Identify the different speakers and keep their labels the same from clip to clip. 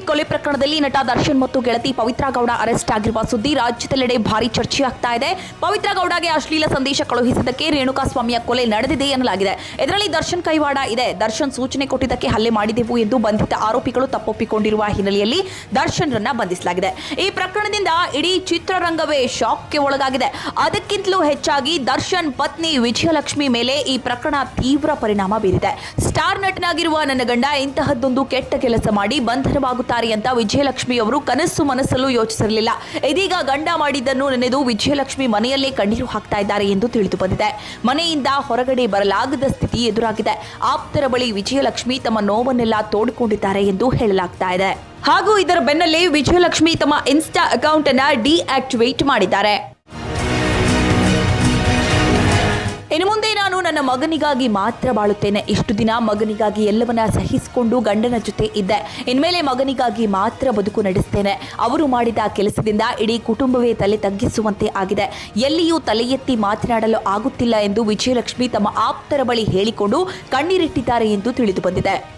Speaker 1: ಕೊಲೆ ಪ್ರಕರಣದಲ್ಲಿ ನಟ ದರ್ಶನ್ ಮತ್ತು ಗೆಳತಿ ಪವಿತ್ರ ಗೌಡ ಅರೆಸ್ಟ್ ಆಗಿರುವ ಸುದ್ದಿ ರಾಜ್ಯದೆಲ್ಲೆಡೆ ಭಾರಿ ಚರ್ಚೆಯಾಗ್ತಾ ಇದೆ. ಪವಿತ್ರ ಗೌಡಗೆ ಅಶ್ಲೀಲ ಸಂದೇಶ ಕಳುಹಿಸಿದ್ದಕ್ಕೆ ರೇಣುಕಾಸ್ವಾಮಿಯ ಕೊಲೆ ನಡೆದಿದೆ ಎನ್ನಲಾಗಿದೆ. ಇದರಲ್ಲಿ ದರ್ಶನ್ ಕೈವಾಡ ಇದೆ. ದರ್ಶನ್ ಸೂಚನೆ ಕೊಟ್ಟಿದ್ದಕ್ಕೆ ಹಲ್ಲೆ ಮಾಡಿದೆವು ಎಂದು ಬಂಧಿತ ಆರೋಪಿಗಳು ತಪ್ಪೊಪ್ಪಿಕೊಂಡಿರುವ ಹಿನ್ನೆಲೆಯಲ್ಲಿ ದರ್ಶನ್ರನ್ನ ಬಂಧಿಸಲಾಗಿದೆ. ಈ ಪ್ರಕರಣದಿಂದ ಇಡೀ ಚಿತ್ರರಂಗವೇ ಶಾಕ್ಗೆ ಒಳಗಾಗಿದೆ. ಅದಕ್ಕಿಂತಲೂ ಹೆಚ್ಚಾಗಿ ದರ್ಶನ್ ಪತ್ನಿ ವಿಜಯಲಕ್ಷ್ಮಿ ಮೇಲೆ ಈ ಪ್ರಕರಣ ತೀವ್ರ ಪರಿಣಾಮ ಬೀರಿದೆ. ಸ್ಟಾರ್ ನಟನಾಗಿರುವ ನನ್ನ ಗಂಡ ಇಂತಹದ್ದೊಂದು ಕೆಟ್ಟ ಕೆಲಸ ಮಾಡಿ ಬಂಧನವಾಗುತ್ತಾರೆ ಅಂತ ವಿಜಯಲಕ್ಷ್ಮಿ ಅವರು ಕನಸು ಮನಸ್ಸಲ್ಲೂ ಯೋಚಿಸಿರಲಿಲ್ಲ. ಇದೀಗ ಗಂಡ ಮಾಡಿದ್ದನ್ನು ನೆನೆದು ವಿಜಯಲಕ್ಷ್ಮಿ ಮನೆಯಲ್ಲೇ ಕಣ್ಣೀರು ಹಾಕ್ತಾ ಇದ್ದಾರೆ ಎಂದು ತಿಳಿದು ಬಂದಿದೆ. ಮನೆಯಿಂದ ಹೊರಗಡೆ ಬರಲಾಗದ ಸ್ಥಿತಿ ಎದುರಾಗಿದೆ. ಆಪ್ತರ ಬಳಿ ವಿಜಯಲಕ್ಷ್ಮಿ ತಮ್ಮ ನೋವನ್ನೆಲ್ಲ ತೋಡಿಕೊಂಡಿದ್ದಾರೆ ಎಂದು ಹೇಳಲಾಗ್ತಾ ಇದೆ. ಹಾಗೂ ಇದರ ಬೆನ್ನಲ್ಲೇ ವಿಜಯಲಕ್ಷ್ಮಿ ತಮ್ಮ ಇನ್ಸ್ಟಾ ಅಕೌಂಟ್ ಅನ್ನ ಡಿಆಕ್ಟಿವೇಟ್ ಮಾಡಿದ್ದಾರೆ. ಇನ್ನು ಮುಂದೆ ನಾನು ನನ್ನ ಮಗನಿಗಾಗಿ ಮಾತ್ರ ಬಾಳುತ್ತೇನೆ. ಇಷ್ಟು ದಿನ ಮಗನಿಗಾಗಿ ಎಲ್ಲವನ್ನ ಸಹಿಸಿಕೊಂಡು ಗಂಡನ ಜೊತೆ ಇದ್ದೆ. ಇನ್ಮೇಲೆ ಮಗನಿಗಾಗಿ ಮಾತ್ರ ಬದುಕು ನಡೆಸ್ತೇನೆ. ಅವರು ಮಾಡಿದ ಕೆಲಸದಿಂದ ಇಡೀ ಕುಟುಂಬವೇ ತಲೆ ತಗ್ಗಿಸುವಂತೆ ಆಗಿದೆ. ಎಲ್ಲಿಯೂ ತಲೆ ಎತ್ತಿ ಮಾತನಾಡಲು ಆಗುತ್ತಿಲ್ಲ ಎಂದು ವಿಜಯಲಕ್ಷ್ಮಿ ತಮ್ಮ ಆಪ್ತರ ಬಳಿ ಹೇಳಿಕೊಂಡು ಕಣ್ಣೀರಿಟ್ಟಿದ್ದಾರೆ ಎಂದು ತಿಳಿದು ಬಂದಿದೆ.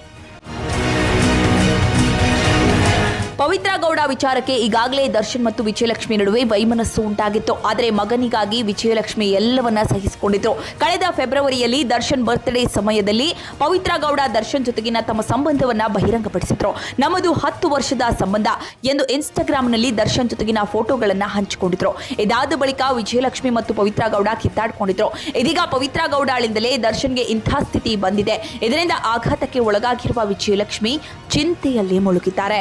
Speaker 1: ಪವಿತ್ರ ಗೌಡ ವಿಚಾರಕ್ಕೆ ಈಗಾಗಲೇ ದರ್ಶನ್ ಮತ್ತು ವಿಜಯಲಕ್ಷ್ಮಿ ನಡುವೆ ವೈಮನಸ್ಸು ಉಂಟಾಗಿತ್ತು. ಆದರೆ ಮಗನಿಗಾಗಿ ವಿಜಯಲಕ್ಷ್ಮಿ ಎಲ್ಲವನ್ನ ಸಹಿಸಿಕೊಂಡಿದ್ರು. ಕಳೆದ ಫೆಬ್ರವರಿಯಲ್ಲಿ ದರ್ಶನ್ ಬರ್ತ್ಡೇ ಸಮಯದಲ್ಲಿ ಪವಿತ್ರ ಗೌಡ ದರ್ಶನ್ ಜೊತೆಗಿನ ತಮ್ಮ ಸಂಬಂಧವನ್ನ ಬಹಿರಂಗಪಡಿಸಿದ್ರು. ನಮ್ಮದು ಹತ್ತು ವರ್ಷದ ಸಂಬಂಧ ಎಂದು ಇನ್ಸ್ಟಾಗ್ರಾಮ್ನಲ್ಲಿ ದರ್ಶನ್ ಜೊತೆಗಿನ ಫೋಟೋಗಳನ್ನ ಹಂಚಿಕೊಂಡಿದ್ರು. ಇದಾದ ಬಳಿಕ ವಿಜಯಲಕ್ಷ್ಮಿ ಮತ್ತು ಪವಿತ್ರ ಗೌಡ ಕಿತ್ತಾಡಿಕೊಂಡಿದ್ರು. ಇದೀಗ ಪವಿತ್ರ ಗೌಡಳಿಂದಲೇ ದರ್ಶನ್ಗೆ ಇಂಥ ಸ್ಥಿತಿ ಬಂದಿದೆ. ಇದರಿಂದ ಆಘಾತಕ್ಕೆ ಒಳಗಾಗಿರುವ ವಿಜಯಲಕ್ಷ್ಮಿ ಚಿಂತೆಯಲ್ಲಿ ಮುಳುಗಿದ್ದಾರೆ.